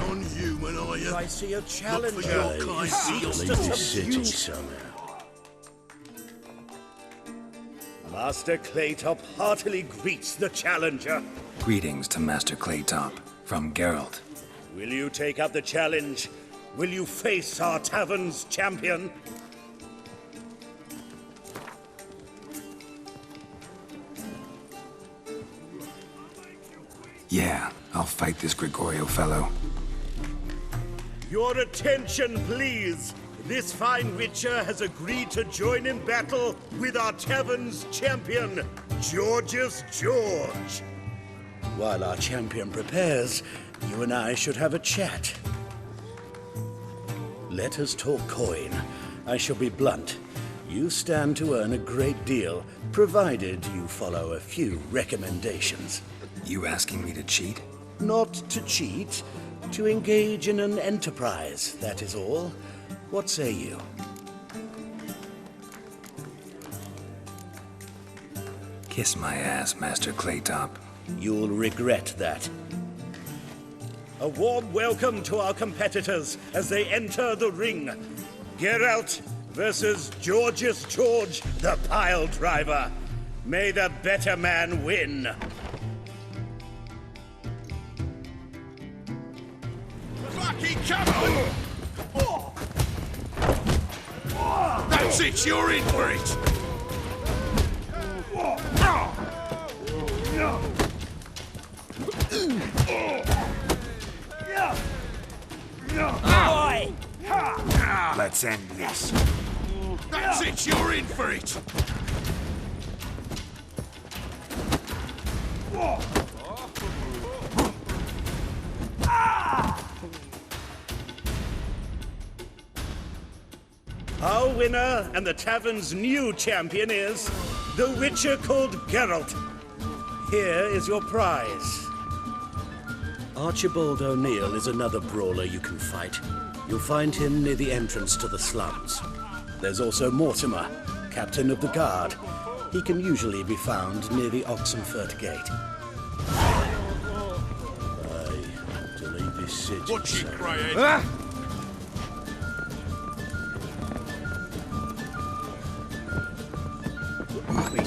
Non-human, are you? I see a Look for challenger. your He kind seeks to to subdue subdue somehow. Master Claytop heartily greets the challenger. Greetings to Master Claytop from Geralt. Will you take up the challenge? Will you face our tavern's champion? Yeah, I'll fight this Gregorio fellow. Your attention, please. This fine witcher has agreed to join in battle with our tavern's champion, Georgius George. While our champion prepares, you and I should have a chat. Let us talk coin. I shall be blunt. You stand to earn a great deal, provided you follow a few recommendations. You asking me to cheat? Not to cheat, to engage in an enterprise, that is all. What say you? Kiss my ass, Master Claytop. You'll regret that. A warm welcome to our competitors as they enter the ring. Geralt versus Georgius George, the pile driver. May the better man win. That's it, you're in for it! Let's end this. That's it, you're in for it! Winner and the tavern's new champion is the Witcher called Geralt. Here is your prize. Archibald O'Neill is another brawler you can fight. You'll find him near the entrance to the slums. There's also Mortimer, captain of the guard. He can usually be found near the Oxenfurt Gate. I have to leave this city. Watch it, so-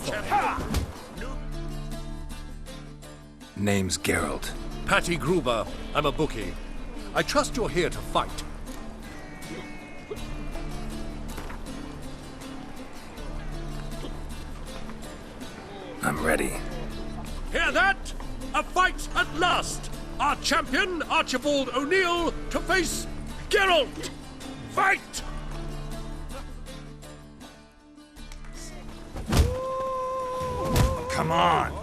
experienced against our champion? Name's Geralt. Patty Gruber, I'm a bookie. I trust you're here to fight. I'm ready. Hear that? A fight at last! Our champion, Archibald O'Neill, to face Geralt! Fight! Come on!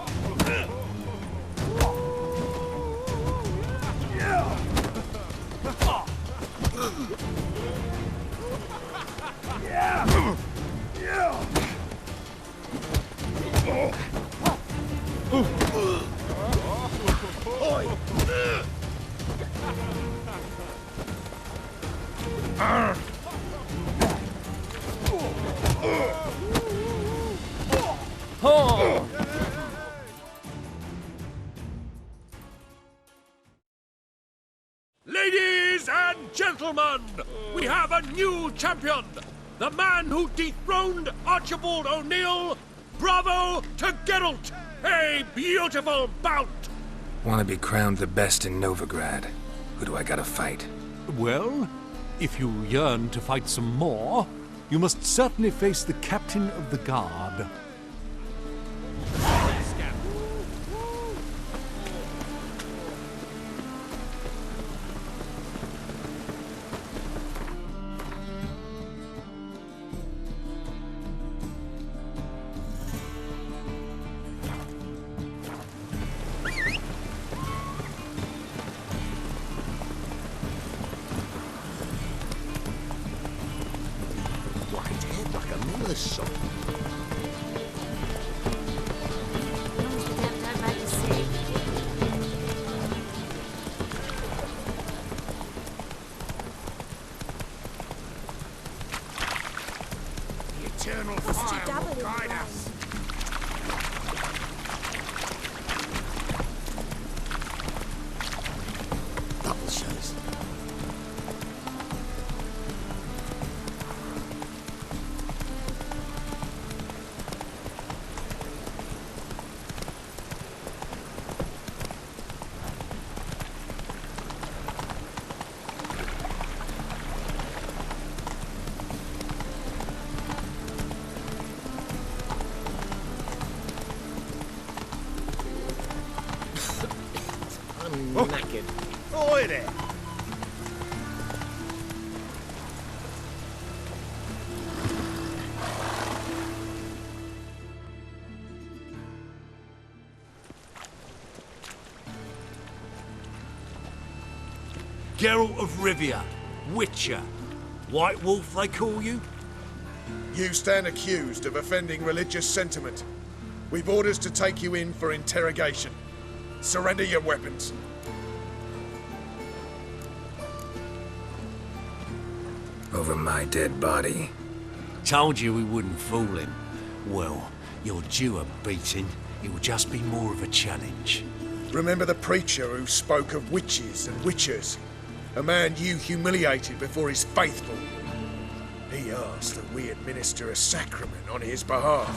Arrgh! Gentlemen, we have a new champion. The man who dethroned Archibald O'Neill. Bravo to Geralt. A beautiful bout. Want to be crowned the best in Novigrad? Who do I gotta fight? Well, if you yearn to fight some more, you must certainly face the captain of the guard. Like a Geralt of Rivia, Witcher. White Wolf, they call you? You stand accused of offending religious sentiment. We've orders to take you in for interrogation. Surrender your weapons. Over my dead body. Told you we wouldn't fool him. Well, you're due a beating. It will just be more of a challenge. Remember the preacher who spoke of witches and witchers? A man you humiliated before his faithful. He asked that we administer a sacrament on his behalf.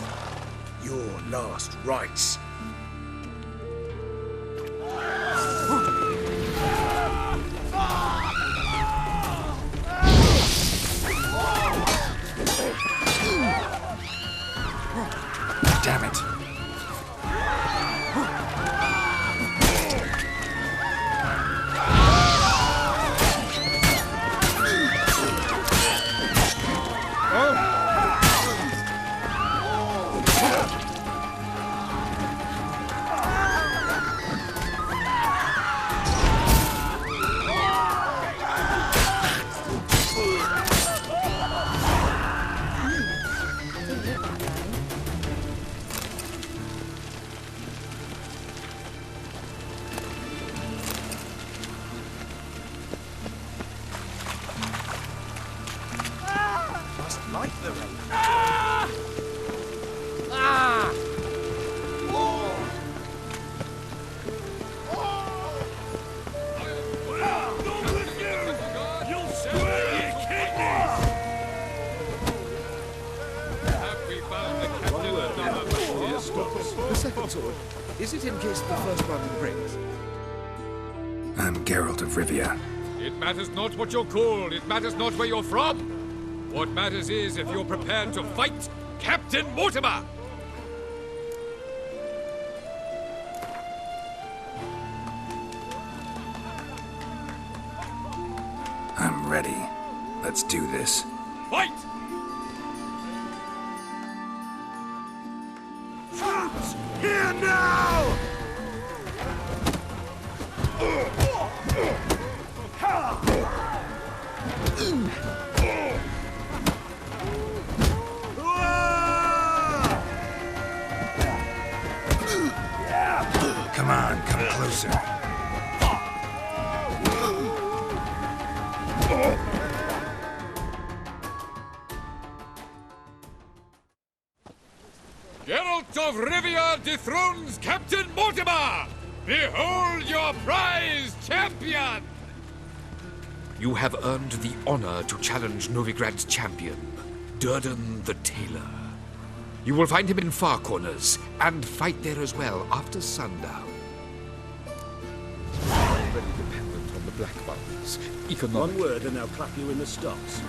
Your last rites. The second sword. Is it in case the first one breaks? I'm Geralt of Rivia. It matters not what you're called, it matters not where you're from. What matters is if you're prepared to fight Captain Mortimer! I'm ready. Let's do this. Fight! Here now! Come on, come closer. Geralt of Rivia dethrones Captain Mortimer! Behold your prize champion! you have earned the honor to challenge Novigrad's champion, Durden the Tailor. You will find him in Far Corners and fight there as well after sundown. Very dependent on the Black Buttons. Economic. One word and they'll clap you in the stocks.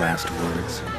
Last words?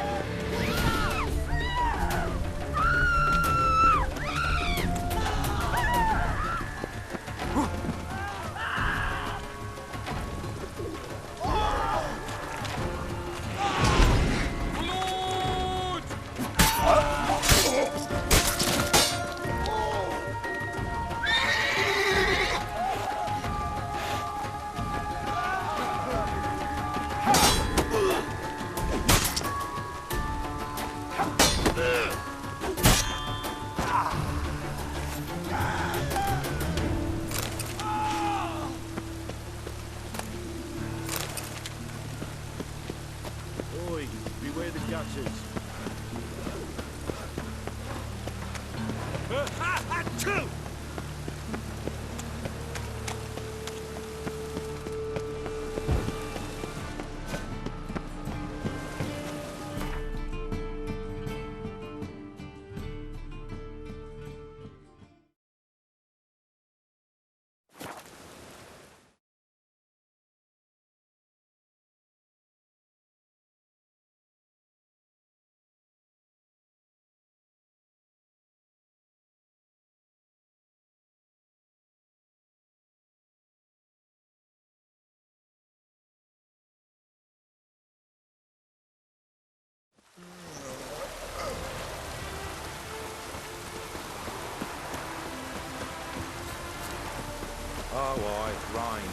Oh, aye, rain.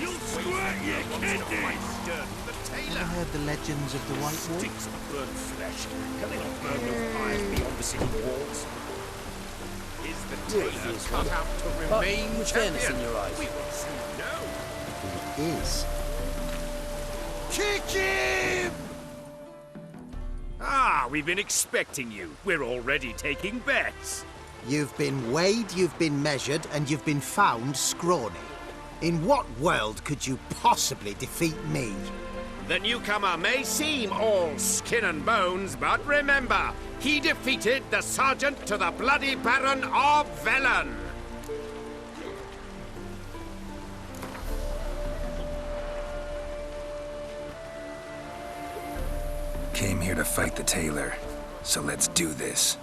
You'll squirt your kidneys! Ever heard the legends of the White Wolf? Stinks of burnt flesh. Can they not burn those fires beyond the city walls? Is the You're tailor fierce cut out to But remain with fairness in your eyes. We will soon know. He is. Kick him! Ah, we've been expecting you. We're already taking bets. You've been weighed, you've been measured, and you've been found scrawny. In what world could you possibly defeat me? The newcomer may seem all skin and bones, but remember, he defeated the sergeant to the bloody Baron of Velen. Came here to fight the tailor, so let's do this.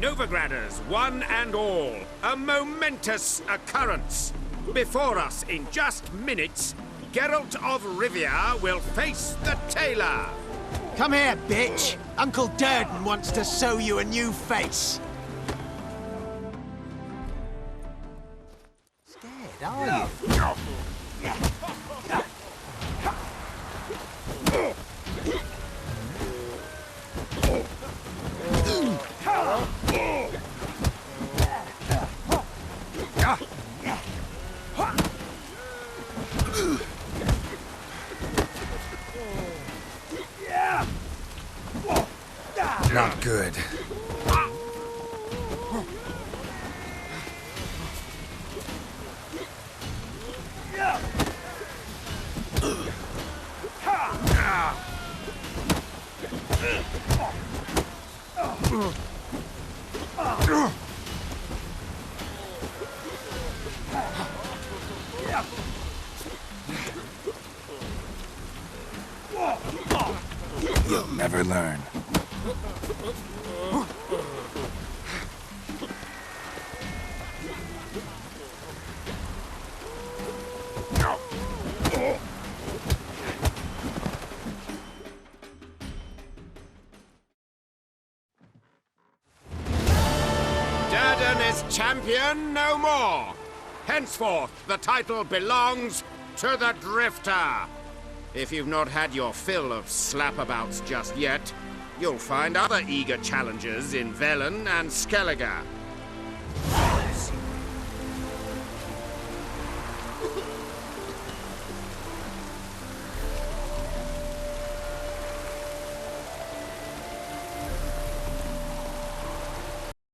Novigraders, one and all, a momentous occurrence. Before us, in just minutes, Geralt of Rivia will face the tailor. Come here, bitch! Uncle Durden wants to sew you a new face. You'll never learn. Durden is champion no more. Henceforth, the title belongs to the Drifter. If you've not had your fill of slapabouts just yet, you'll find other eager challengers in Velen and Skellige.